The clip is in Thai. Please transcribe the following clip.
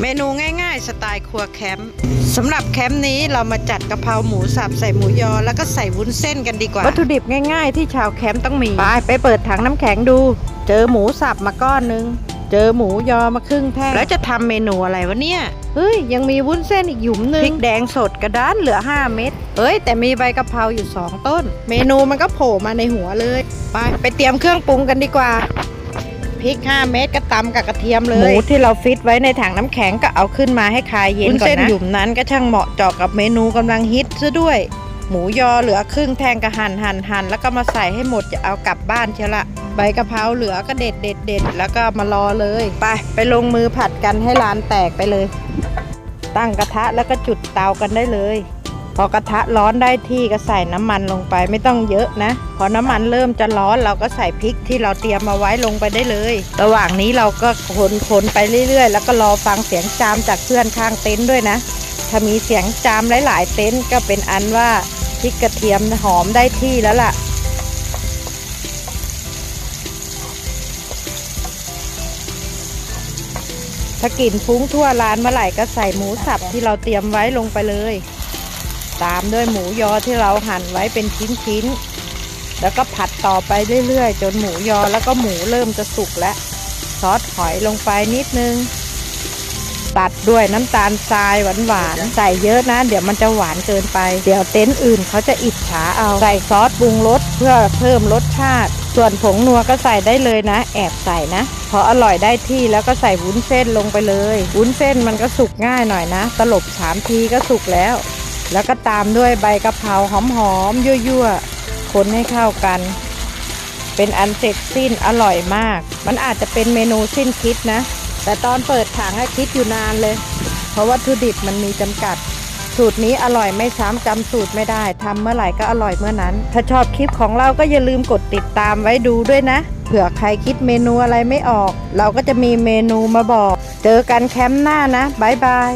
เมนูง่ายๆ สไตล์ครัวแคมป์สำหรับแคมป์นี้เรามาจัดกะเพราหมูสับใส่หมูยอ แล้วก็ใส่วุ้นเส้นกันดีกว่า วัตถุดิบง่ายๆ ที่ชาวแคมป์ต้องมีไปไปเปิดถังน้ำแข็งดู เจอหมูสับมาก้อนนึง เจอหมูยอมาครึ่งแท่งแล้วจะทำเมนูอะไรวะเนี่ยเฮ้ยยังมีวุ้นเส้นอีกหยุมหนึงพริกแดงสดกระด้านเหลือ 5 เม็ดเฮ้ย แต่มีใบกะเพราอยู่ 2 ต้น เมนูมันก็โผล่มาในหัวเลย ไปไปเตรียมเครื่องปรุงกันดีกว่า พริก 5 เม็ดก็ตำกับกระเทียมเลย หมูที่เราฟิตไว้ในถังน้ำแข็งก็เอาขึ้นมาให้คายเย็นก่อนนะเส้นหยุ่มนั้นก็ช่างเหมาะเจาะกับเมนูกำลังฮิตซะด้วย หมูยอเหลือครึ่งแทงกระหั่นหั่นหั่นแล้วก็มาใส่ให้หมดจะเอากลับบ้านเชียวละใบกะเพราเหลือก็เด็ดเด็ดเด็ดแล้วก็มารอเลย ไป ไปลงมือผัดกันให้ลานแตกไปเลย ตั้งกระทะแล้วก็จุดเตากันได้เลย พอกระทะร้อนได้ที่ก็ใส่น้ำมันลงไปไม่ต้องเยอะนะ พอน้ำมันเริ่มจะร้อนเราก็ใส่พริกที่เราเตรียมมาไว้ลงไปได้เลย ระหว่างนี้เราก็คนคนไปเรื่อยๆ แล้วก็รอฟังเสียงจามจากเพื่อนข้างเต็นท์ด้วยนะ ถ้ามีเสียงจามหลายๆเต็นท์ก็เป็นอันว่าพริกกระเทียมหอมได้ที่แล้วล่ะถ้ากลิ่นฟุ้งทั่วร้านเมื่อไหร่ก็ใส่หมูสับที่เราเตรียมไว้ลงไปเลย ตามด้วยหมูยอที่เราหั่นไว้เป็นชิ้นๆ แล้วก็ผัดต่อไปเรื่อยๆ จนหมูยอแล้วก็หมูเริ่มจะสุกแล้วซอสหอยลงไปนิดนึง ตัดด้วยน้ำตาลทรายหวานๆ ใส่เยอะนะ เดี๋ยวมันจะหวานเกินไป เดี๋ยวเต็นท์อื่นเขาจะอิจฉาเอา ใส่ซอสปรุงรสเพื่อเพิ่มรสชาติ ส่วนผงนัวก็ใส่ได้เลยนะ แอบใส่นะพออร่อยได้ที่แล้วก็ใส่วุ้นเส้นลงไปเลย วุ้นเส้นมันก็สุกง่ายหน่อยนะ ตลบสามทีก็สุกแล้ว แล้วก็ตามด้วยใบกะเพราหอมๆยั่วๆคนให้เข้ากัน เป็นอันเสร็จสิ้นอร่อยมาก มันอาจจะเป็นเมนูสิ้นคิดนะ แต่ตอนเปิดถังให้คิดอยู่นานเลย เพราะวัตถุดิบมันมีจำกัด สูตรนี้อร่อยไม่ซ้ำจำสูตรไม่ได้ทำเมื่อไหร่ก็อร่อยเมื่อนั้น ถ้าชอบคลิปของเราก็อย่าลืมกดติดตามไว้ดูด้วยนะเผื่อใครคิดเมนูอะไรไม่ออก เราก็จะมีเมนูมาบอก เจอกันแคมป์หน้านะ บ๊ายบาย